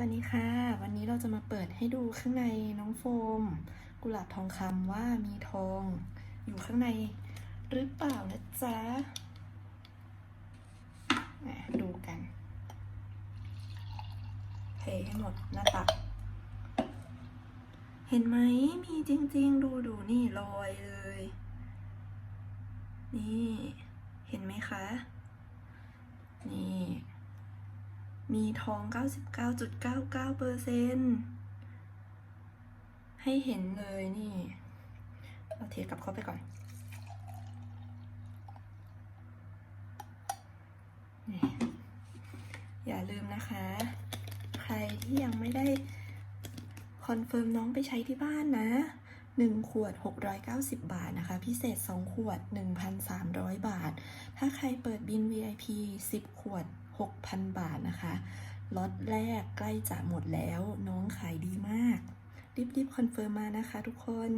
วัสดีค่ะ วันนี้เราจะมาเปิดให้ดูข้างในน้องโฟม กุหลาบทองคำว่ามีทองอยู่ข้างในหรือเปล่านะจ๊ะอะดูกันเทให้หมดหน้าตัก เห็นไหมมีจริง ๆ ดูดูนี่ลอยเลย นี่ เห็นไหมคะ นี่ มีทอง 99.99เปอร์เซ็นให้เห็นเลยนี่ เราเทกลับเข้าไปก่อน อย่าลืมนะคะ ใครที่ยังไม่ได้คอนเฟิร์มน้องไปใช้ที่บ้านนะ 1 ขวด 690 บาทนะคะ พิเศษ 2 ขวด 1,300 บาท ถ้าใครเปิด วด 6,000 บาทนะคะล็อตแรกใกล้จะหมดแล้วน้องขายดีมาก รีบๆคอนเฟิร์มมานะคะทุกคน